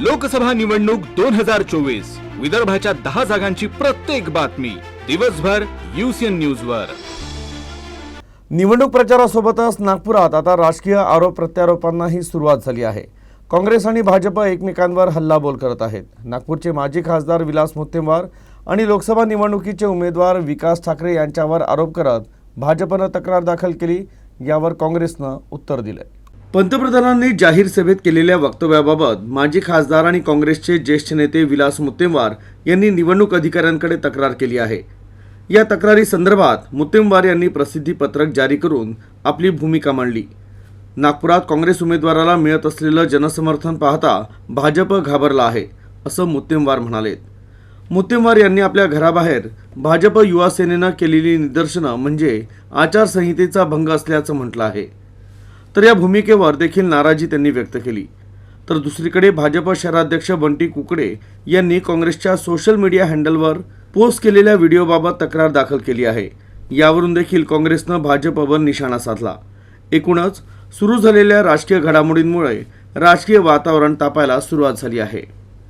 लोकसभा निवडणूक दोन हजार चोवीस. विदर्भाच्या दहा जागांची प्रत्येक बातमी. दिवसभर युसीएन न्यूज वर. निवडणूक प्रचारासोबतच नागपुरात आता राजकीय आरोप प्रत्यारोपांनाही सुरुवात झाली आहे. काँग्रेस आणि भाजप एकमेकांवर हल्लाबोल करत आहेत. नागपूरचे माजी खासदार विलास मुत्तेमवार आणि लोकसभा निवडणुकीचे उमेदवार विकास ठाकरे यांच्यावर आरोप करत भाजपनं तक्रार दाखल केली यावर काँग्रेसनं उत्तर दिलंय. पंतप्रधानांनी जाहीर सभेत केलेल्या वक्तव्याबाबत माजी खासदार आणि काँग्रेसचे ज्येष्ठ नेते विलास मुत्तेमवार यांनी निवडणूक अधिकाऱ्यांकडे तक्रार केली आहे. या तक्रारी संदर्भात मुत्तेमवार यांनी प्रसिद्धी पत्रक जारी करून आपली भूमिका मांडली. नागपुरात काँग्रेस उमेदवाराला मिळत असलेलं जनसमर्थन पाहता भाजप घाबरला आहे असं मुत्तेमवार म्हणालेत. मुत्तेमवार यांनी आपल्या घराबाहेर भाजप युवा सेनेनं केलेली निदर्शनं म्हणजे आचारसंहितेचा भंग असल्याचं म्हटलं आहे. तर या भूमिकेवर देखील नाराजी त्यांनी व्यक्त केली. तर दुसरीकडे भाजप शहराध्यक्ष बंटी कुकडे यांनी काँग्रेसच्या सोशल मीडिया हँडलवर पोस्ट केलेल्या व्हिडिओबाबत तक्रार दाखल केली आहे. यावरून देखील काँग्रेसनं भाजपवर निशाणा साधला. एकूणच सुरू झालेल्या राजकीय घडामोडींमुळे राजकीय वातावरण तापायला सुरुवात झाली आहे.